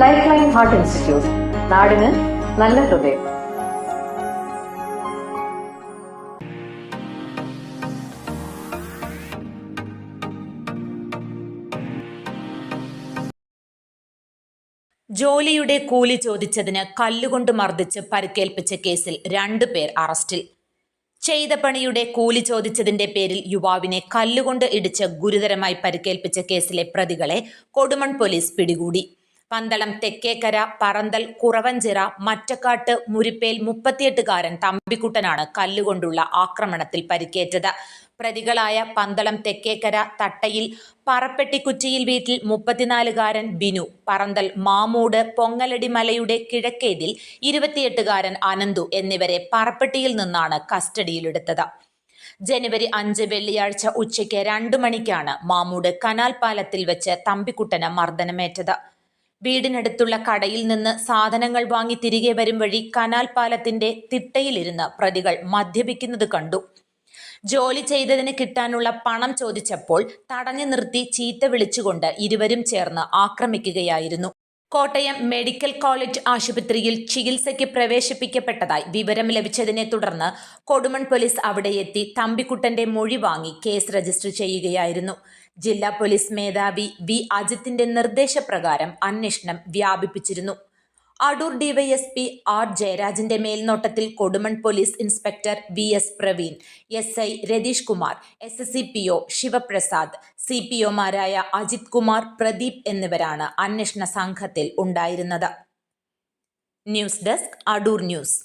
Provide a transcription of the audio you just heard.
Life line heart institute നാടിന് നല്ല ഹൃദയം. ജോലിയുടെ കൂലി ചോദിച്ചതിന് കല്ലുകൊണ്ട് മർദ്ദിച്ച് പരിക്കേൽപ്പിച്ച കേസിൽ രണ്ടു പേർ അറസ്റ്റിൽ. ചെയ്ത പണിയുടെ കൂലി ചോദിച്ചതിന്റെ പേരിൽ യുവാവിനെ കല്ലുകൊണ്ട് ഇടിച്ച് ഗുരുതരമായി പരിക്കേൽപ്പിച്ച കേസിലെ പ്രതികളെ കൊടുമൺ പോലീസ് പിടികൂടി. പന്തളം തെക്കേക്കര പറന്തൽ കുറവഞ്ചിറ മറ്റക്കാട്ട് മുരിപ്പേൽ മുപ്പത്തിയെട്ടുകാരൻ തമ്പിക്കുട്ടനാണ് കല്ലുകൊണ്ടുള്ള ആക്രമണത്തിൽ പരിക്കേറ്റത്. പ്രതികളായ പന്തളം തെക്കേക്കര തട്ടയിൽ പറപ്പെട്ടിക്കുറ്റിയിൽ വീട്ടിൽ മുപ്പത്തിനാലുകാരൻ ബിനു പറന്തൽ മാമൂട് പൊങ്ങലടി മലയുടെ കിഴക്കേതിൽ ഇരുപത്തിയെട്ടുകാരൻ അനന്തു എന്നിവരെ പറപ്പെട്ടിയിൽ നിന്നാണ് കസ്റ്റഡിയിലെടുത്തത്. ജനുവരി അഞ്ച് വെള്ളിയാഴ്ച ഉച്ചയ്ക്ക് രണ്ടു മണിക്കാണ് മാമൂട് കനാൽ പാലത്തിൽ വെച്ച് തമ്പിക്കുട്ടന് മർദ്ദനമേറ്റത്. വീടിനടുത്തുള്ള കടയിൽ നിന്ന് സാധനങ്ങൾ വാങ്ങി തിരികെ വരും വഴി കനാൽ പാലത്തിന്റെ തിട്ടയിലിരുന്ന് പ്രതികൾ മദ്യപിക്കുന്നത് കണ്ടു. ജോലി ചെയ്തതിന് കിട്ടാനുള്ള പണം ചോദിച്ചപ്പോൾ തടഞ്ഞു നിർത്തി ചീത്ത വിളിച്ചുകൊണ്ട് ഇരുവരും ചേർന്ന് ആക്രമിക്കുകയായിരുന്നു. കോട്ടയം മെഡിക്കൽ കോളേജ് ആശുപത്രിയിൽ ചികിത്സയ്ക്ക് പ്രവേശിപ്പിക്കപ്പെട്ടതായി വിവരം ലഭിച്ചതിനെ തുടർന്ന് കൊടുമൺ പോലീസ് അവിടെ എത്തി തമ്പിക്കുട്ടന്റെ മൊഴി വാങ്ങി കേസ് രജിസ്റ്റർ ചെയ്യുകയായിരുന്നു. ജില്ലാ പോലീസ് മേധാവി വി. അജിത്തിന്റെ നിർദ്ദേശപ്രകാരം അന്വേഷണം വ്യാപിപ്പിച്ചിരുന്നു. അടൂർ ഡിവൈഎസ്പി ആർ ജയരാജന്റെ മേൽനോട്ടത്തിൽ Kodumon police inspector V S Praveen S I Rathish Kumar S S C P O Sivaprasad C P ഒമാരായ Ajith Kumar Pradeep എന്നിവരാണ് അന്വേഷണ സംഘത്തിൽ ഉണ്ടായിരുന്നത്. News desk Adoor news.